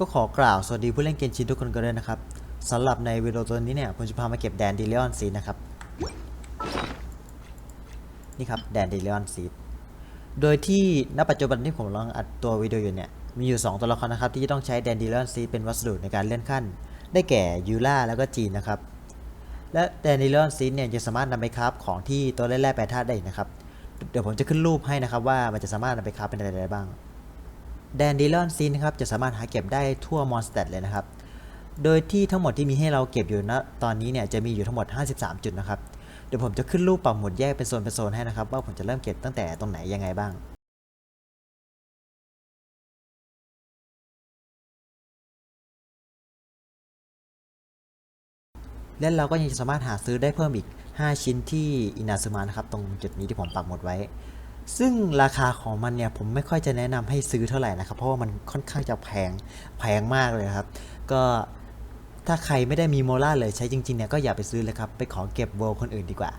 ก็ขอกล่าวสวัสดีผู้เล่นเกมชินทุกคนกันด้วยนะครับสำหรับในวิดีโอตัวนี้เนี่ยผมจะพามาเก็บแดนดิเลออนซีนะครับ นี่ครับแดนดิเลออนซีโดยที่ณปัจจุบันที่ผมกำลังอัดตัววิดีโออยู่เนี่ยมีอยู่ 2 ตัวละครนะครับที่จะต้องใช้แดนดิเลออนซีเป็นวัสดุในการเลื่อนขั้น ได้แก่ยูล่าแล้วก็จีนนะครับ และแดนดิเลออนซีเนี่ยจะสามารถนำไปคราฟของที่ตัวแร่ๆแปรธาตุได้นะครับ เดี๋ยวผมจะขึ้นรูปให้นะครับว่ามันจะสามารถนำไปคราฟเป็นอะไรได้บ้าง แดนดิลอนซีนนะครับจะสามารถหาเก็บได้ทั่วมอนสเตตเลยนะครับ โดยที่ทั้งหมดที่มีให้เราเก็บอยู่ณตอนนี้เนี่ยจะมีอยู่ทั้งหมด 53 จุดนะครับ เดี๋ยวผมจะขึ้นรูปปักหมุดแยกเป็นโซนเป็นโซนให้นะครับ ว่าผมจะเริ่มเก็บตั้งแต่ตรงไหนยังไงบ้างและเราก็ยังสามารถหาซื้อได้เพิ่มอีก 5 ชิ้นที่อินาซึมะนะครับ ตรงจุดนี้ที่ผมปักหมุดไว้ ซึ่งราคาของมันเนี่ยผมไม่ค่อยจะแนะนำให้ซื้อเท่าไหร่นะครับ เพราะว่ามันค่อนข้างจะแพงแพงมากเลยครับ ก็ถ้าใครไม่ได้มีโมล่าเลยใช้จริงๆเนี่ยก็อย่าไปซื้อเลยครับ ไปขอเก็บโวลคนอื่นดีกว่า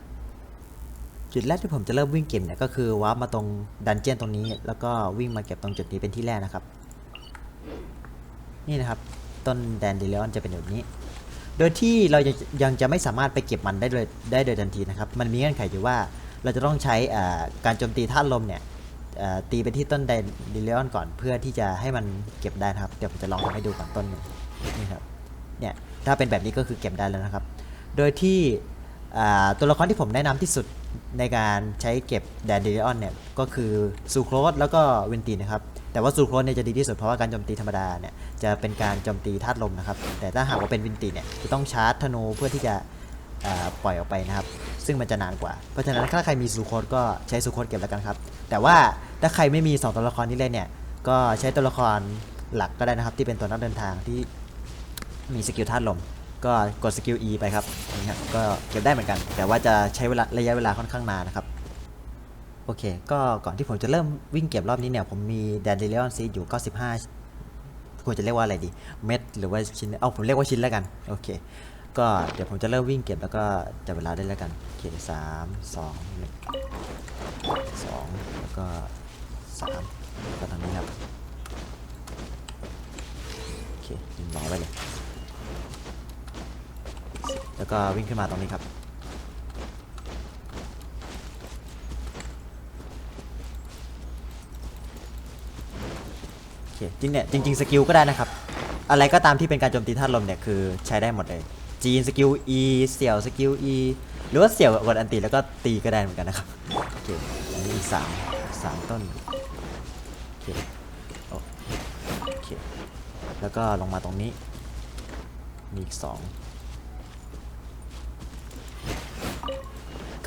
จุดแรกที่ผมจะเริ่มวิ่งเก็บเนี่ยก็คือวาร์ปมาตรงดันเจียนตรงนี้ แล้วก็วิ่งมาเก็บตรงจุดนี้เป็นที่แรกนะครับ นี่นะครับต้นแดนดิเลออนจะเป็นแบบนี้ โดยที่เรายังยังจะไม่สามารถไปเก็บมันได้โดยได้โดยทันทีนะครับ มันมีเงื่อนไขอยู่ว่า เราจะต้องใช้การโจมตีธาตุลมเนี่ยตีไปที่ต้นไดดิเลออนก่อนเพื่อที่จะให้มันเก็บได้นะครับ เดี๋ยวผมจะลองทำให้ดูก่อนต้นนึงนี่ครับเนี่ยถ้าเป็นแบบนี้ก็คือเก็บได้แล้วนะครับ โดยที่ตัวละครที่ผมแนะนำที่สุดในการใช้เก็บแดนดิเลออนเนี่ยก็คือซูโครสแล้วก็เวนตีนะครับแต่ว่าซูโครสเนี่ยจะดีที่สุดเพราะว่าการโจมตีธรรมดาเนี่ยจะเป็นการโจมตีธาตุลมนะครับแต่ถ้าหากว่าเป็นวินตีเนี่ยจะต้องชาร์จธนูเพื่อที่จะปล่อยออกไปนะครับ ซึ่งมันจะนานกว่า เพราะฉะนั้นถ้าใครมีซูโครสก็ใช้ซูโครสเก็บแล้วกันครับ แต่ว่าถ้าใครไม่มี 2 ตัวละครนี้เลยเนี่ย ก็ใช้ตัวละครหลักก็ได้นะครับ ที่เป็นตัวนักเดินทางที่มีสกิลธาตุลม ก็กดสกิล E ไปครับนี่ครับก็เก็บได้เหมือนกัน แต่ว่าจะใช้เวลาระยะเวลาค่อนข้างนานนะครับโอเค ก็ก่อนที่ผมจะเริ่มวิ่งเก็บรอบนี้เนี่ย ผมมีแดนเดลิออนซีอยู่ 95ควรจะเรียกว่าอะไรดี เม็ดหรือว่าชิ้น เอ้าผมเรียกว่าชิ้นแล้วกัน โอเค ก็เดี๋ยวผมจะเริ่มวิ่งเก็บแล้วก็จับเวลาได้แล้วกันโอเคสามสองหนึ่งสองแล้วก็สามก็ตรงนี้ครับโอเคยิงรอไว้เลยแล้วก็วิ่งขึ้นมาตรงนี้ครับจริงเนี่ยจริงๆสกิลก็ได้นะครับ อะไรก็ตามที่เป็นการโจมตีธาตุลมเนี่ย คือใช้ได้หมดเลย จีนสกิล E เสี่ยวสกิล E หรือว่าเสี่ยวกดอันตีแล้วก็ตีก็ได้เหมือนกันนะครับโอเคอันนี้อีกสามสามต้นโอเคโอเคแล้วก็ลงมาตรงนี้มีอีกสอง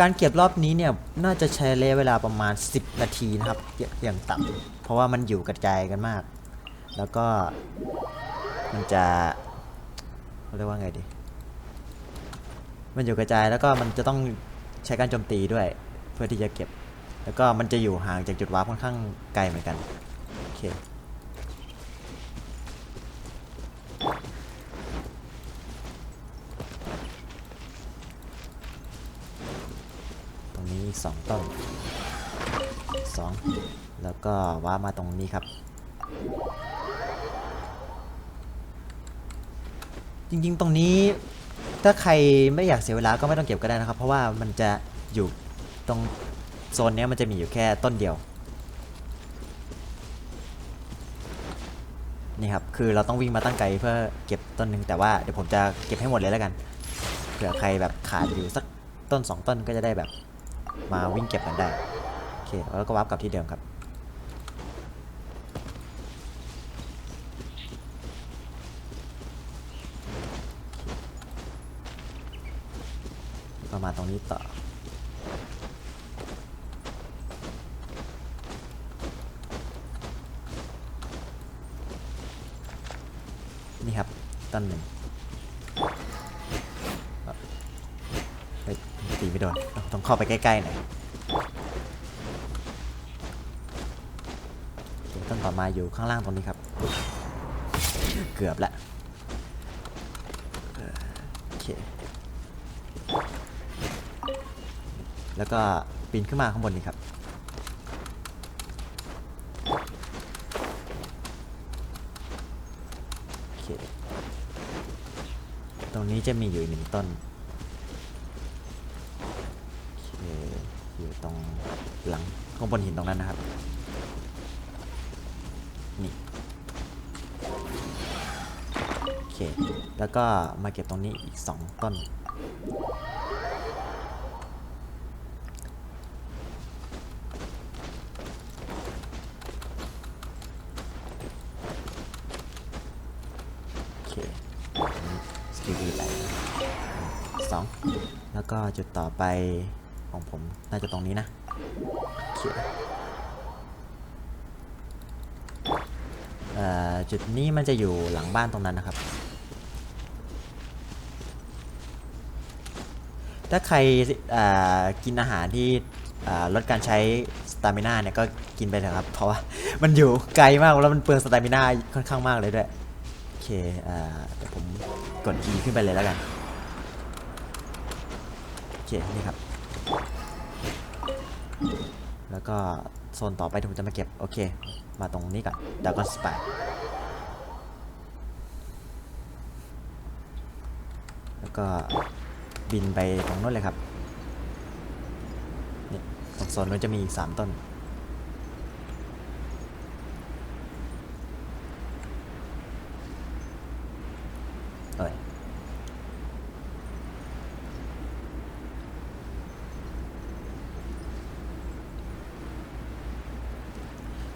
การเก็บรอบนี้เนี่ยน่าจะใช้ระยะเวลาประมาณ 10 นาทีนะครับอย่าอย่างต่ำเพราะว่ามันอยู่กระจายกันมาก แล้วก็มันจะเขาเรียกว่าไงดี มันอยู่กระจายแล้วก็มันจะต้องใช้การโจมตีด้วย เพื่อที่จะเก็บ แล้วก็มันจะอยู่ห่างจากจุดวาร์ปค่อนข้างไกลเหมือนกันโอเคตรงนี้สองต้นสองแล้วก็ว้ามาตรงนี้ครับจริงๆ ตรงนี้ ถ้าใครไม่อยากเสียเวลาก็ไม่ต้องเก็บก็ได้นะครับ เพราะว่ามันจะอยู่ตรงโซนนี้มันจะมีอยู่แค่ต้นเดียว นี่ครับ คือเราต้องวิ่งมาตั้งไกลเพื่อเก็บต้นหนึ่งแต่ว่าเดี๋ยวผมจะเก็บให้หมดเลยแล้วกัน เผื่อใครแบบขาดอยู่สักต้นสองต้นก็จะได้แบบมาวิ่งเก็บกันได้ โอเค แล้วก็วับกลับที่เดิมครับ ประ มาตรงนี้ต่อ นี่ครับต้นหนึ่งเฮ้ยตีไม่โดนต้องเข้าไปใกล้ๆหน่อยต้นต่อมาอยู่ข้างล่างตรงนี้ครับ เกือบละโอเค แล้วก็ปีนขึ้นมาข้างบนนี่ครับ ตรงนี้จะมีอยู่หนึ่งต้นอเคอยู่ตรงหลังข้างบนหินตรงนั้นนะครับ นี่โอเค แล้วก็มาเก็บตรงนี้อีกสองต้น โอเค สกิลอีไปสองแล้วก็จุดต่อไปของผมน่าจะตรงนี้นะเคเอ่อจุดนี้มันจะอยู่หลังบ้านตรงนั้นนะครับ ถ้าใครกินอาหารที่ลดการใช้สตามิน่าเนี่ยก็กินไปเถอะครับ เพราะว่ามันอยู่ไกลมากแล้วมันเปลืองสตามิน่าค่อนข้างมากเลยด้วย เคอ่าเดี๋ยวผมกด E ขึ้นไปเลยแล้วกัน โอเค นี่ครับ แล้วก็โซนต่อไปผมจะมาเก็บ โอเค มาตรงนี้ก่อนดากอนสปาแล้วก็บินไปตรงนู้นเลยครับนี่ตรงโซนนู้นจะมีอีก 3 ต้น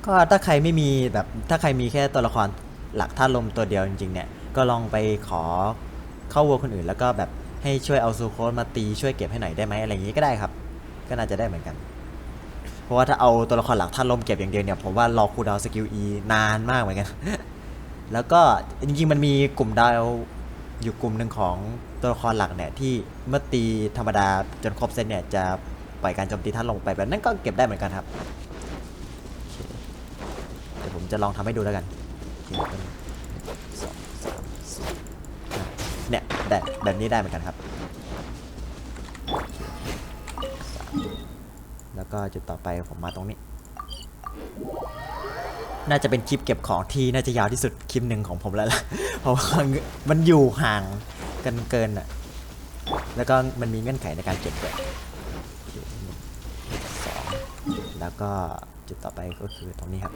ก็ถ้าใครไม่มีแบบถ้าใครมีแค่ตัวละครหลักธาลมตัวเดียวจริงๆเนี่ยก็ลองไปขอเข้าวัวคนอื่น แล้วก็แบบให้ช่วยเอาซูโคสมาตีช่วยเก็บให้หน่อยได้ไหมอะไรอย่างนี้ก็ได้ครับ ก็น่าจะได้เหมือนกัน เพราะว่าถ้าเอาตัวละครหลักธาตุลมเก็บอย่างเดียวเนี่ยผมว่ารอคูดาวสกิล E นานมากเหมือนกัน แล้วก็จริงๆมันมีกลุ่มดาวอยู่กลุ่มหนึ่งของตัวละครหลักเนี่ยที่เมื่อตีธรรมดาจนครบเซตเนี่ยจะปล่อยการโจมตีท่านลงไปแบบนั้นก็เก็บได้เหมือนกันครับ ผมจะลองทำให้ดูแล้วกันเนี่ยได้แบบนี้ได้เหมือนกันครับ แล้วก็จุดต่อไปผมมาตรงนี้ น่าจะเป็นคลิปเก็บของที่น่าจะยาวที่สุดคลิปหนึ่งของผมแล้วล่ะ เพราะว่ามันอยู่ห่างกันเกินอะ แล้วก็มันมีเงื่อนไขในการเก็บด้วยแล้วก็จุดต่อไปก็คือตรงนี้ครับ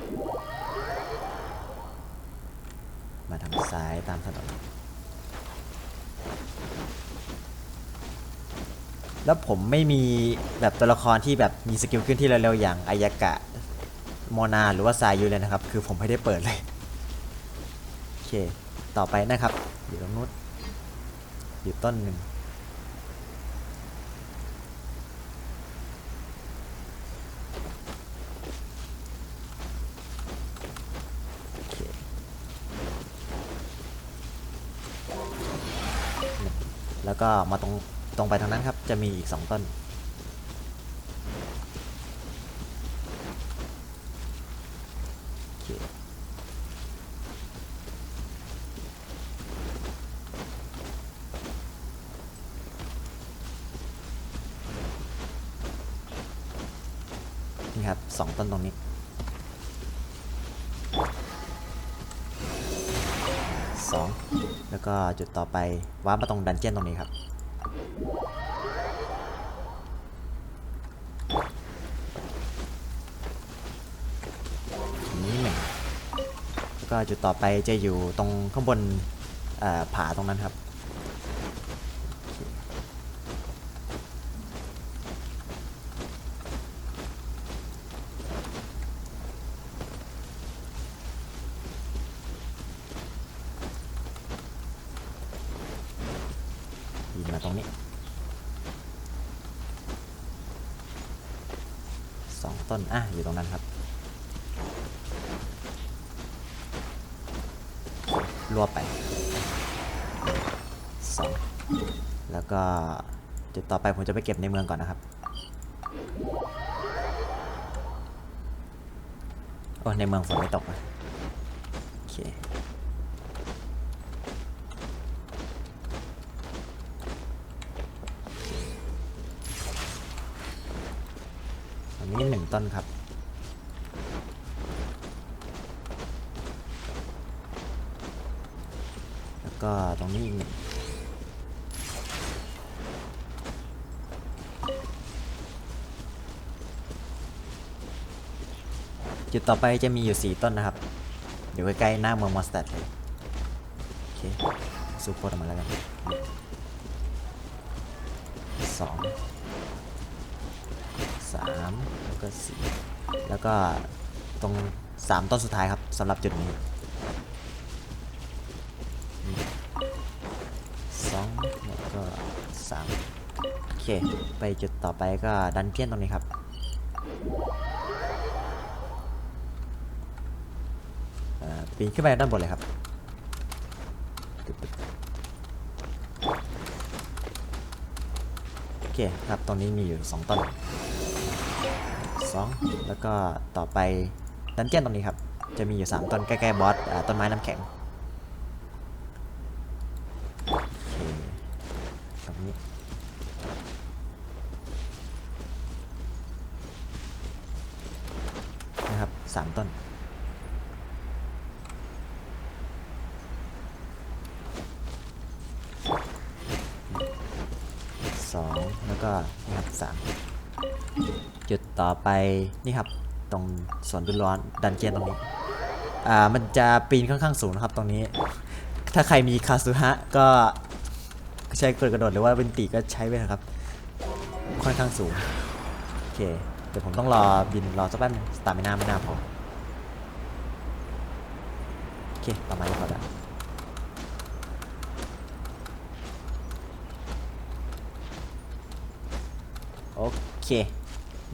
มาทางซ้ายตามถนน แล้วผมไม่มีแบบตัวละครที่แบบมีสกิลขึ้นที่เร็วๆอย่างอายากะโมนาหรือว่าซายูเลยนะครับ คือผมไม่ได้เปิดเลย โอเค ต่อไปนะครับ อยู่ตรงนู้นอยู่ต้นหนึ่ง แล้วก็มาตรงตรงไปทางนั้นครับ จะมีอีกสองต้น 2 แล้วก็จุดต่อไปวาร์ปมาตรงดันเจี้ยนตรงนี้ครับ นี่หนึ่งแล้วก็จุดต่อไปจะอยู่ตรงข้างบนผาตรงนั้นครับ ต้น อะ อยู่ตรงนั้นครับ รวบไปสองแล้วก็จุดต่อไปผมจะไปเก็บในเมืองก่อนนะครับ โอ้ในเมืองฝนไม่ตกอะโอเค ต้นครับโก็ตรงนี้อีกหนึ่งจุดต่อไปจะมีอยู่ 4 ต้นนะครับ อยู่ใกล้ๆหน้าเมืองมอสตัดเลย โอเคซูโพดออกมาแล้วกันสองสาม แล้วก็สีแล้วก็ตรงสามต้นสุดท้ายครับสำหรับจุดนี้สองแล้วก็สามโอเค ไปจุดต่อไปก็ดันเจียนตรงนี้ครับปีนขึ้นไปด้านบนเลยครับโอเคครับตรงนี้มีอยู่2ต้น 2 แล้วก็ต่อไปดันเจี้ยนตรงนี้ครับ จะมีอยู่ 3 ต้นใกล้ๆบอสอต้นไม้น้ำแข็งตรงนี้นะครับ 3 ต้น ต่อไปนี่ครับตรงสวนดุร้อนดันเจียนตรงนี้อ่ามันจะปีนค่อนข้างสูงนะครับตรงนี้ ถ้าใครมีคาสุฮะก็ใช้กดกระโดดหรือว่าเป็นตีก็ใช้ไปนะครับ ค่อนข้างสูงโอเคเดี๋ยวผมต้องรอบินรอสักแป๊บนึงสตาร์ไม่น่าไม่น่าพอโอเคประมาณนี้พอแล้วโอเค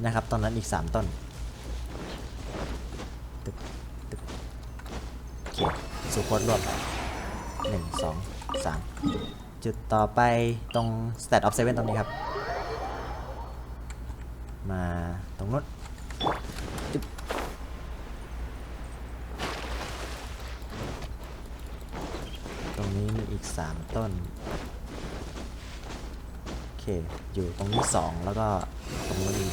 นะครับ ตอนนั้นอีก 3 ต้นตึกตึกโอเคสุโคตรวบหนึ่งสองสามจุดต่อไปตรง stat of seven ตรงนี้ครับ มาตรงนู้นตรงนี้มีอีก 3 ต้น โอเค อยู่ตรงนี้สองแล้วก็ตรงนี้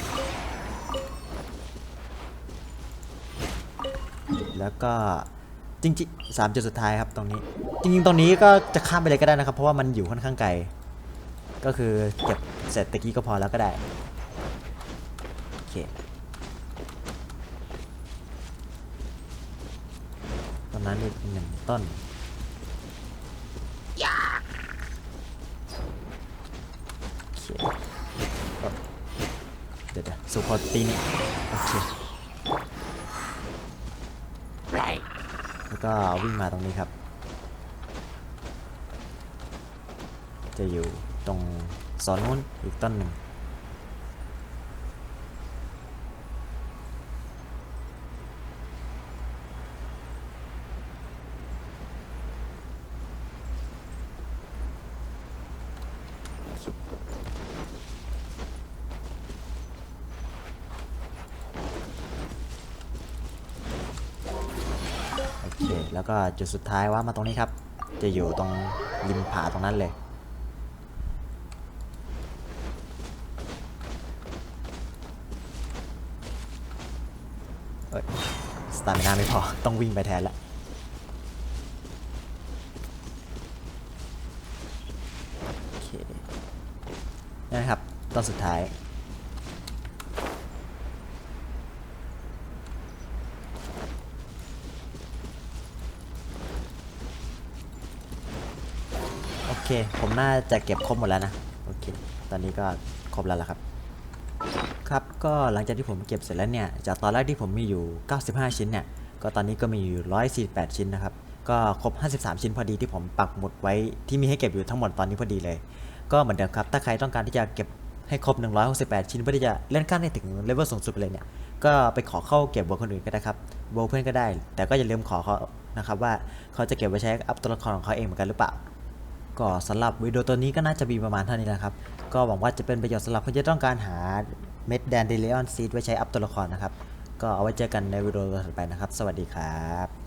แล้วก็จริงๆสามจุดสุดท้ายครับตรงนี้ จริงๆตรงนี้ก็จะข้ามไปเลยก็ได้นะครับ เพราะว่ามันอยู่ค่อนข้างไกล ก็คือเก็บเสร็จตะกี้ก็พอแล้วก็ได้โอเคตอนนั้นอีกหนึ่งต้นเดี๋ยวเดี๋ยวสุพอตีนี่โอเค แล้ว ก็วิ่งมาตรงนี้ครับ จะอยู่ตรงสอนนู้นอีกต้นหนึ่ง เคแล้วก็จุดสุดท้ายว่ามาตรงนี้ครับ จะอยู่ตรงริมผาตรงนั้นเลยเอ้ยสตามินาไม่พอ ต้องวิ่งไปแทนละโอเคนี่นะครับ ตอนสุดท้าย เคผมน่าจะเก็บครบหมดแล้วนะโอเค ตอนนี้ก็ครบแล้วล่ะครับ ครับก็หลังจากที่ผมเก็บเสร็จแล้วเนี่ยจากตอนแรกที่ผมมีอยู่ 95 ชิ้นเนี่ยก็ตอนนี้ก็มีอยู่ 148 ชิ้นนะครับก็ครบ 53 ชิ้นพอดีที่ผมปักหมุดไว้ที่มีให้เก็บอยู่ทั้งหมดตอนนี้พอดีเลย ก็เหมือนเดิมครับถ้าใครต้องการที่จะเก็บให้ครบ 168 ชิ้นเพื่อที่จะเล่นขั้นให้ถึงเลเวลสูงสุดไปเลยเนี่ยก็ไปขอเข้าเก็บโบคนอื่นก็ได้ครับโบเพื่อนก็ได้ แต่ก็อย่าลืมขอเขานะครับว่าเขาจะเก็บไว้ใช้อัพตัวละครของเขาเองเหมือนกันหรือเปล่า ก็สำหรับวิดีโอตัวนี้ก็น่าจะมีประมาณเท่านี้แหละครับ ก็หวังว่าจะเป็นประโยชน์สำหรับคนที่ต้องการหาเม็ดแดนเดลิออนซีดไว้ใช้อัพตัวละครนะครับ ก็เอาไว้เจอกันในวิดีโอต่อไปนะครับ สวัสดีครับ